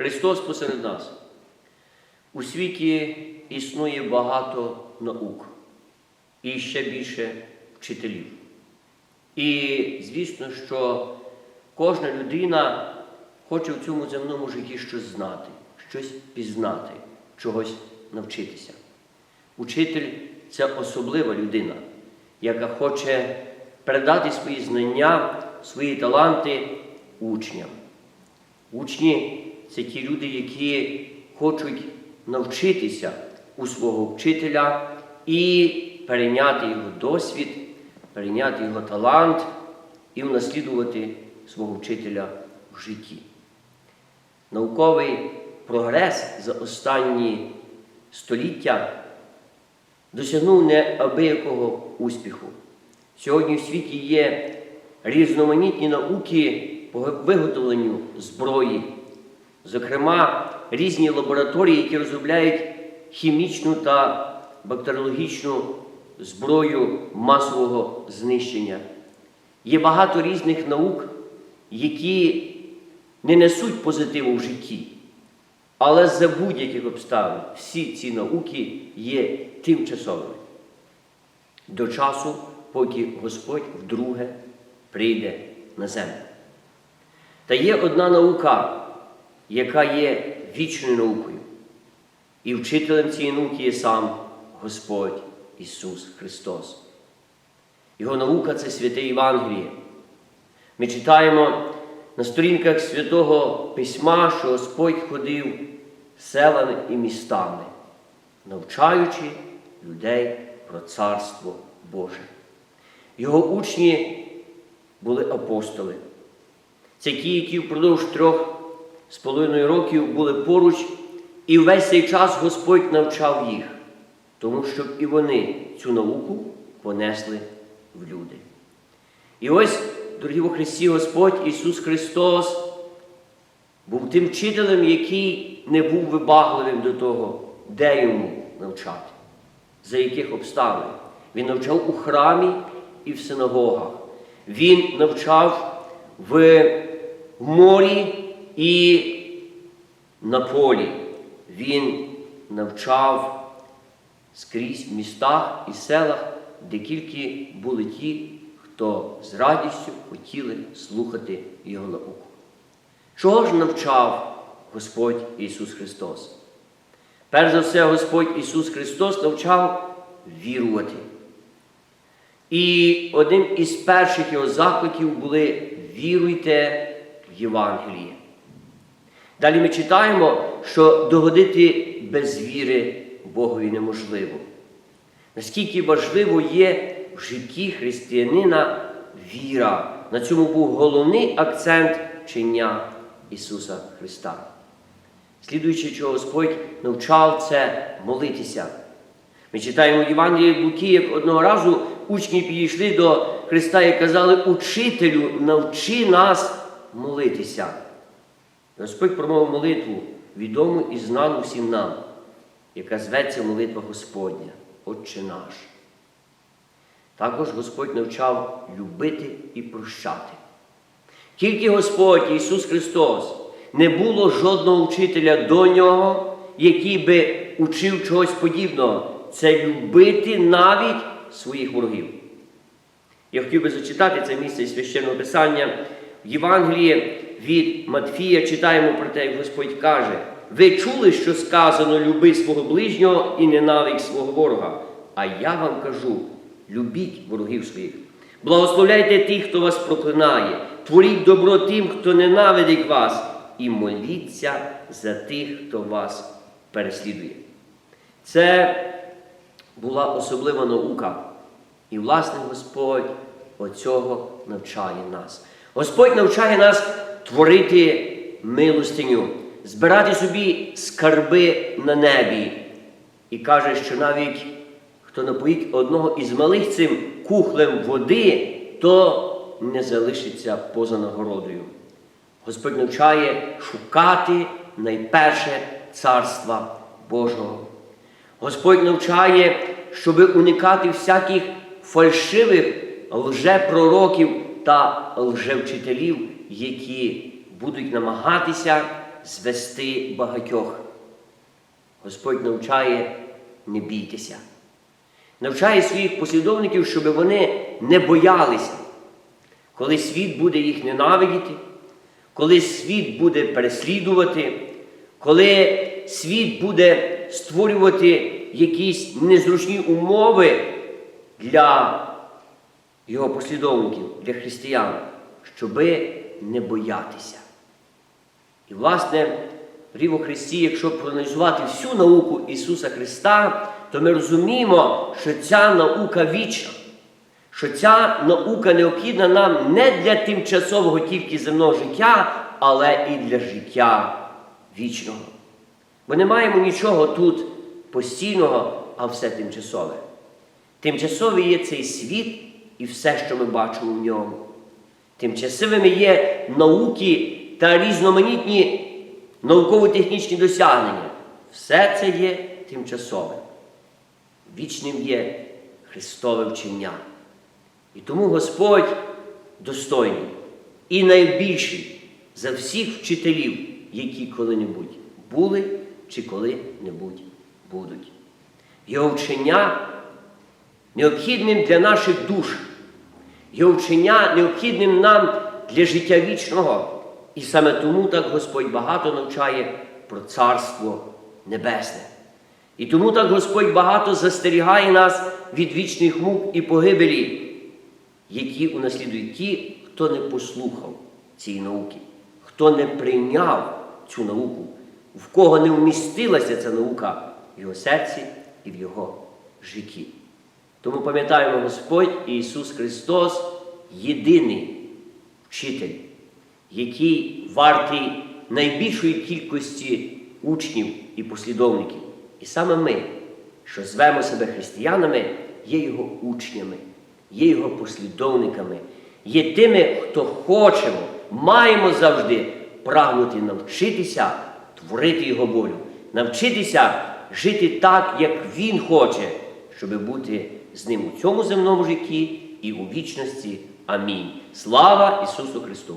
Христос посеред нас. У світі існує багато наук і ще більше вчителів. І звісно, що кожна людина хоче в цьому земному житті щось знати, щось пізнати, чогось навчитися. Учитель це особлива людина, яка хоче передати свої знання, свої таланти учням. Учні це ті люди, які хочуть навчитися у свого вчителя і перейняти його досвід, перейняти його талант і унаслідувати свого вчителя в житті. Науковий прогрес за останні століття досягнув неабиякого успіху. Сьогодні в світі є різноманітні науки по виготовленню зброї, зокрема, різні лабораторії, які розробляють хімічну та бактеріологічну зброю масового знищення. Є багато різних наук, які не несуть позитиву в житті. Але за будь-яких обставин всі ці науки є тимчасовими. До часу, поки Господь вдруге прийде на землю. Та є одна наука, яка є вічною наукою. І вчителем цієї науки є сам Господь Ісус Христос. Його наука це святе Євангеліє. Ми читаємо на сторінках святого Письма, що Господь ходив селами і містами, навчаючи людей про Царство Боже. Його учні були апостоли. Це ті, які впродовж трьох з половиною років були поруч, і весь цей час Господь навчав їх, тому щоб і вони цю науку понесли в люди. І ось, дорогі во Христі, Господь Ісус Христос був тим вчителем, який не був вибагливим до того, де йому навчати, за яких обставин. Він навчав у храмі і в синагогах. Він навчав в морі і на полі. Він навчав скрізь в містах і селах, де тільки були ті, хто з радістю хотіли слухати Його науку. Чого ж навчав Господь Ісус Христос? Перш за все, Господь Ісус Христос навчав вірувати. І одним із перших його закликів були віруйте в Євангеліє. Далі ми читаємо, що догодити без віри Богові неможливо. Наскільки важливо є в житті християнина віра. На цьому був головний акцент вчення Ісуса Христа. Слідуючи, чого Господь навчав це молитися. Ми читаємо в Євангелії Луки, як одного разу учні підійшли до Христа і казали, Учителю, навчи нас молитися. Господь промовив молитву, відому і знану всім нам, яка зветься молитва Господня, Отче наш. Також Господь навчав любити і прощати. Тільки Господь Ісус Христос не було жодного вчителя до Нього, який би учив чогось подібного. Це любити навіть своїх ворогів. Я хотів би зачитати це місце із священного Писання. В Євангелії від Матфія читаємо про те, як Господь каже: ви чули, що сказано люби свого ближнього і ненавидь свого ворога. А я вам кажу: любіть ворогів своїх. Благословляйте тих, хто вас проклинає, творіть добро тим, хто ненавидить вас, і моліться за тих, хто вас переслідує. Це була особлива наука. І, власне, Господь оцього навчає нас. Господь навчає нас творити милостиню, збирати собі скарби на небі. І каже, що навіть хто напоїть одного із малих цим кухлем води, то не залишиться поза нагородою. Господь навчає шукати найперше царства Божого. Господь навчає, щоб уникати всяких фальшивих лжепророків та лжевчителів, які будуть намагатися звести багатьох. Господь навчає не бійтеся. Навчає своїх послідовників, щоб вони не боялися, коли світ буде їх ненавидіти, коли світ буде переслідувати, коли світ буде створювати якісь незручні умови для його послідовників, для християн, щоби не боятися. І, власне, рів у Христі, якщо проаналізувати всю науку Ісуса Христа, то ми розуміємо, що ця наука вічна, що ця наука необхідна нам не для тимчасового тільки земного життя, але і для життя вічного. Бо не маємо нічого тут постійного, а все тимчасове. Тимчасовий є цей світ і все, що ми бачимо в ньому. Тимчасовими є науки та різноманітні науково-технічні досягнення. Все це є тимчасове. Вічним є Христове вчення. І тому Господь достойний і найбільший за всіх вчителів, які коли-небудь були чи коли-небудь будуть. Його вчення необхідним для наших душ, його вчення необхідним нам для життя вічного. І саме тому так Господь багато навчає про Царство Небесне. І тому так Господь багато застерігає нас від вічних мук і погибелі, які унаслідують ті, хто не послухав цієї науки, хто не прийняв цю науку, в кого не вмістилася ця наука в його серці і в його житті. Тому пам'ятаємо, Господь Ісус Христос єдиний вчитель, який вартий найбільшої кількості учнів і послідовників. І саме ми, що звемо себе християнами, є Його учнями, є Його послідовниками, є тими, хто хочемо, маємо завжди прагнути навчитися творити Його волю, навчитися жити так, як Він хоче, щоб бути з ним у цьому земному житті і у вічності. Амінь. Слава Ісусу Христу!